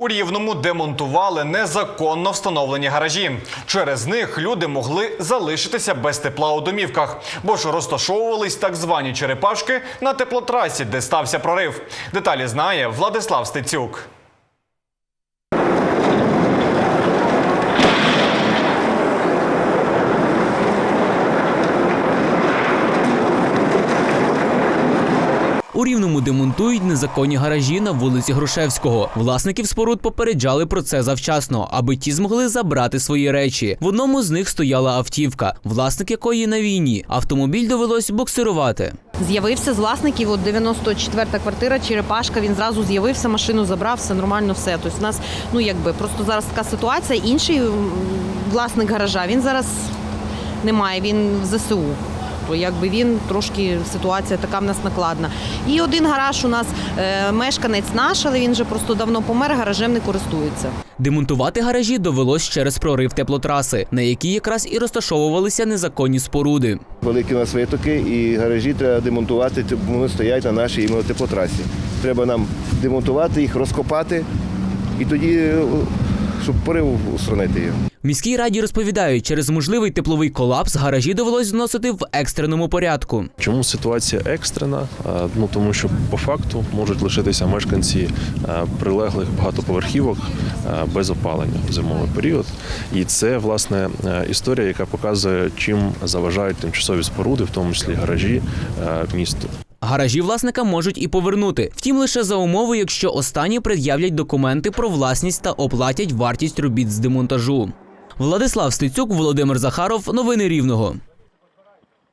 У Рівному демонтували незаконно встановлені гаражі. Через них люди могли залишитися без тепла у домівках, бо ж розташовувались так звані черепашки на теплотрасі, де стався прорив. Деталі знає Владислав Стецюк. У Рівному демонтують незаконні гаражі на вулиці Грушевського. Власників споруд попереджали про це завчасно, аби ті змогли забрати свої речі. В одному з них стояла автівка, власник якої на війні. Автомобіль довелось буксирувати. З'явився з власників, от 94-та квартира, Черепашка, він зразу з'явився, машину забрав, все нормально, все. Тобто у нас, ну якби, просто зараз така ситуація. Інший власник гаража, він зараз немає, він в ЗСУ. Якби він трошки ситуація така в нас накладна. І один гараж у нас е, мешканець наш, але він вже просто давно помер, гаражем не користується. Демонтувати гаражі довелось через прорив теплотраси, на якій якраз і розташовувалися незаконні споруди. Великі у нас витоки і гаражі треба демонтувати, бо вони стоять на нашій іменно теплотрасі. Треба нам демонтувати їх, розкопати і тоді, е, щоб порив устранити його. В міській раді розповідають, через можливий тепловий колапс гаражі довелось зносити в екстреному порядку. Чому ситуація екстрена? Ну тому що по факту можуть лишитися мешканці прилеглих багатоповерхівок без опалення в зимовий період. І це власне історія, яка показує, чим заважають тимчасові споруди, в тому числі гаражі місту. Гаражі власника можуть і повернути, втім лише за умови, якщо останні пред'являть документи про власність та оплатять вартість робіт з демонтажу. Владислав Стецюк, Володимир Захаров. Новини Рівного.